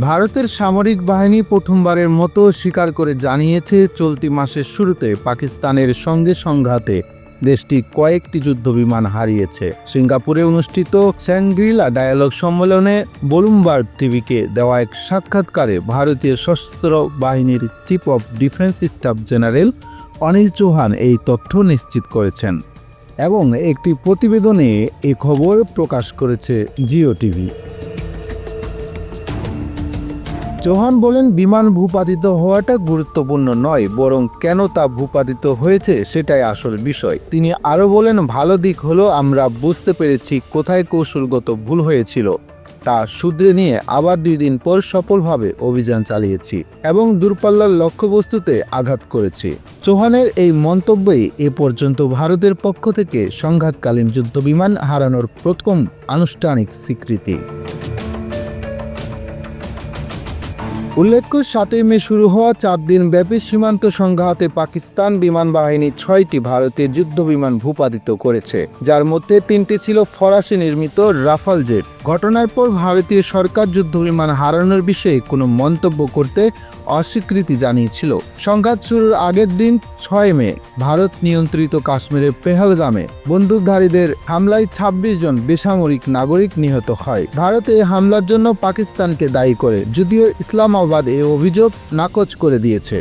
ভারতের সামরিক বাহিনী প্রথমবারের মতো স্বীকার করে জানিয়েছে, চলতি মাসের শুরুতে পাকিস্তানের সঙ্গে সংঘাতে দেশটি কয়েকটি যুদ্ধবিমান হারিয়েছে। সিঙ্গাপুরে অনুষ্ঠিত স্যাংগ্রিলা ডায়ালগ সম্মেলনে বলুমবার্গ টিভিকে দেওয়া এক সাক্ষাৎকারে ভারতীয় সশস্ত্র বাহিনীর chief of defence staff general Anil Chauhan এই তথ্য নিশ্চিত করেছেন এবং একটি প্রতিবেদনে এ খবর প্রকাশ করেছে জিও টিভি। চৌহান বলেন, বিমান ভূপাতিত হওয়াটা গুরুত্বপূর্ণ নয়, বরং কেন তা ভূপাতিত হয়েছে সেটাই আসল বিষয়। তিনি আরও বলেন, ভালো দিক হলো আমরা বুঝতে পেরেছি কোথায় কৌশলগত ভুল হয়েছিল, তা শুধরে নিয়ে আবার দুই দিন পর সফলভাবে অভিযান চালিয়েছি এবং দূরপাল্লার লক্ষ্যবস্তুতে আঘাত করেছি। চৌহানের এই মন্তব্যই এ পর্যন্ত ভারতের পক্ষ থেকে সংঘাতকালীন যুদ্ধবিমান হারানোর প্রথম আনুষ্ঠানিক স্বীকৃতি। উল্লেখ্য, সাতই মে শুরু হওয়া চার দিন ব্যাপী সীমান্ত সংঘাতে পাকিস্তান বিমান বাহিনী ছয়টি ভারতের যুদ্ধ বিমান ভূপাতিত করেছে। যার মধ্যে তিনটি ছিল ফরাসি নির্মিত রাফাল জেট। ঘটনার পর ভারতীয় সরকার যুদ্ধ বিমান হারানোর বিষয়ে কোনো মন্তব্য করতে অস্বীকৃতি জানিয়েছিল। সংঘাত শুরুর আগের দিন ছয় মে, ভারত নিয়ন্ত্রিত কাশ্মীরের পেহেলগামে বন্দুকধারীদের হামলায় ২৬ জন বেসামরিক নাগরিক নিহত হয়। ভারত এই হামলার জন্য পাকিস্তানকে দায়ী করে, যদিও ইসলামাবাদ অভিযোগ নাকচ করে দিয়েছে।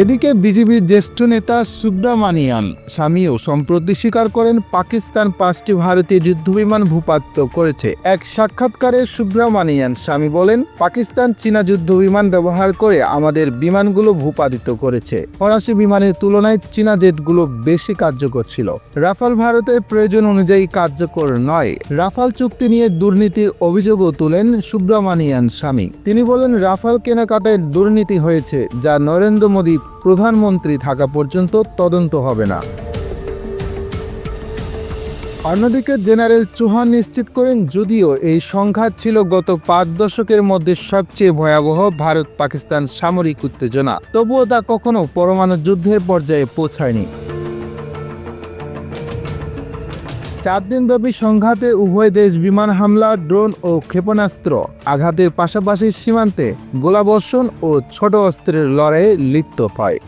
এদিকে বিজেপির জ্যেষ্ঠ নেতা সুব্রামানিয়ান স্বামীও সম্প্রতি স্বীকার করেন পাকিস্তান পাঁচটি ভারতীয় যুদ্ধবিমান ভূপাতিত করেছে। এক সাক্ষাৎকারে সুব্রামানিয়ান স্বামী বলেন, পাকিস্তান চীনা যুদ্ধবিমান ব্যবহার করে আমাদের বিমানগুলো ভূপাতিত করেছে। ফরাসি বিমানের তুলনায় চীনা জেটগুলো বেশি কার্যকর ছিল। রাফাল ভারতের প্রয়োজন অনুযায়ী কার্যকর নয়। রাফাল চুক্তি নিয়ে দুর্নীতির অভিযোগও তুলেন সুব্রামানিয়ান স্বামী। তিনি বলেন, রাফাল কেনাকাটায় দুর্নীতি হয়েছে, যা নরেন্দ্র মোদী প্রধানমন্ত্রী থাকা পর্যন্ত তদন্ত হবে না। অন্যদিকে জেনারেল চৌহান নিশ্চিত করেন, যদিও এই সংঘাত ছিল গত পাঁচ দশকের মধ্যে সবচেয়ে ভয়াবহ ভারত পাকিস্তান সামরিক উত্তেজনা। তবুও তা কখনো পরমাণু যুদ্ধের পর্যায়ে পৌঁছায়নি। চার দিনব্যাপী সংঘাতে উভয় দেশ বিমান হামলা, ড্রোন ও ক্ষেপণাস্ত্র আঘাতের পাশাপাশি সীমান্তে গোলাবর্ষণ ও ছোট অস্ত্রের লড়াইয়ে লিপ্ত হয়।